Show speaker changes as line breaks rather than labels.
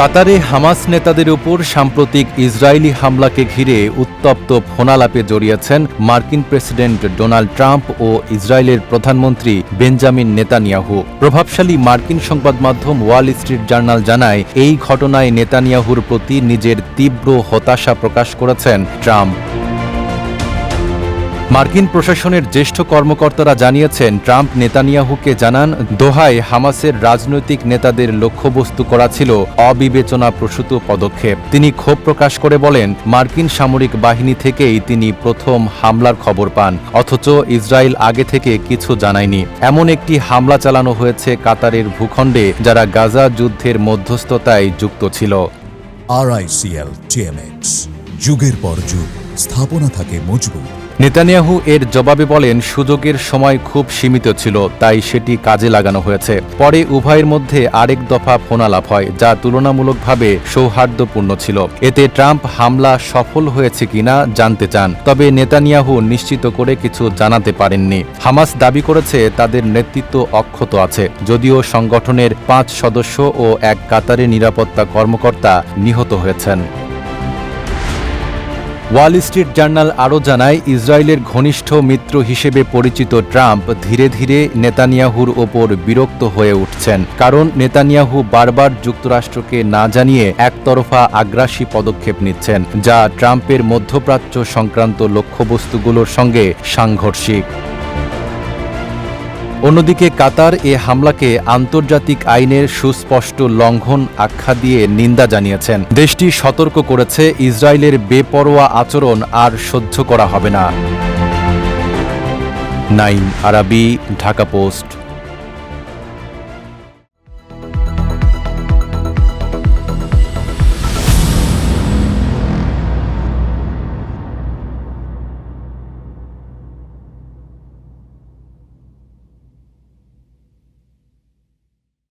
কাতারে হামাস নেতাদের উপর সাম্প্রতিক ইসরায়েলি হামলাকে ঘিরে উত্তপ্ত ফোনালাপে জড়িয়েছেন মার্কিন প্রেসিডেন্ট ডোনাল্ড ট্রাম্প ও ইসরায়েলের প্রধানমন্ত্রী বেঞ্জামিন নেতানিয়াহু। প্রভাবশালী মার্কিন সংবাদ মাধ্যম ওয়াল স্ট্রিট জার্নাল জানায়, এই ঘটনায় নেতানিয়াহুর প্রতি নিজের তীব্র হতাশা প্রকাশ করেছেন ট্রাম্প। মার্কিন প্রশাসনের জ্যেষ্ঠ কর্মকর্তারা জানিয়েছেন, ট্রাম্প নেতানিয়াহুকে জানান, দোহায় হামাসের রাজনৈতিক নেতাদের লক্ষ্যবস্তু করা ছিল অবিবেচনা প্রসূত পদক্ষেপ। তিনি ক্ষোভ প্রকাশ করে বলেন, মার্কিন সামরিক বাহিনী থেকেই তিনি প্রথম হামলার খবর পান, অথচ ইসরায়েল আগে থেকে কিছু জানায়নি। এমন একটি হামলা চালানো হয়েছে কাতারের ভূখণ্ডে, যারা গাজা যুদ্ধের মধ্যস্থতায় যুক্ত ছিল।
আরআইসিএল যুগের পর যুগ, স্থাপনা থাকে মজবুত।
নেতানিয়াহু এর জবাবে বলেন, সুযোগের সময় খুব সীমিত ছিল, তাই সেটি কাজে লাগানো হয়েছে। পরে উভয়ের মধ্যে আরেক দফা ফোনালাপ হয়, যা তুলনামূলকভাবে সৌহার্দ্যপূর্ণ ছিল। এতে ট্রাম্প হামলা সফল হয়েছে কিনা জানতে চান, তবে নেতানিয়াহু নিশ্চিত করে কিছু জানাতে পারেননি। হামাস দাবি করেছে, তাদের নেতৃত্ব অক্ষত আছে। যদিও সংগঠনের পাঁচ সদস্য ও এক কাতারে নিরাপত্তা কর্মকর্তা নিহত হয়েছেন। ওয়াল স্ট্রিট জার্নাল আরও জানায়, ইসরায়েলের ঘনিষ্ঠ মিত্র হিসেবে পরিচিত ট্রাম্প ধীরে ধীরে নেতানিয়াহুর ওপর বিরক্ত হয়ে উঠছেন। কারণ নেতানিয়াহু বারবার যুক্তরাষ্ট্রকে না জানিয়ে একতরফা আগ্রাসী পদক্ষেপ নিচ্ছেন, যা ট্রাম্পের মধ্যপ্রাচ্য সংক্রান্ত লক্ষ্যবস্তুগুলোর সঙ্গে সাংঘর্ষিক। অন্যদিকে কাতার এ হামলাকে আন্তর্জাতিক আইনের সুস্পষ্ট লঙ্ঘন আখ্যা দিয়ে নিন্দা জানিয়েছেন। দেশটি সতর্ক করেছে, ইসরায়েলের বেপরোয়া আচরণ আর সহ্য করা হবে না। নাইন আরাবি, ঢাকা পোস্ট।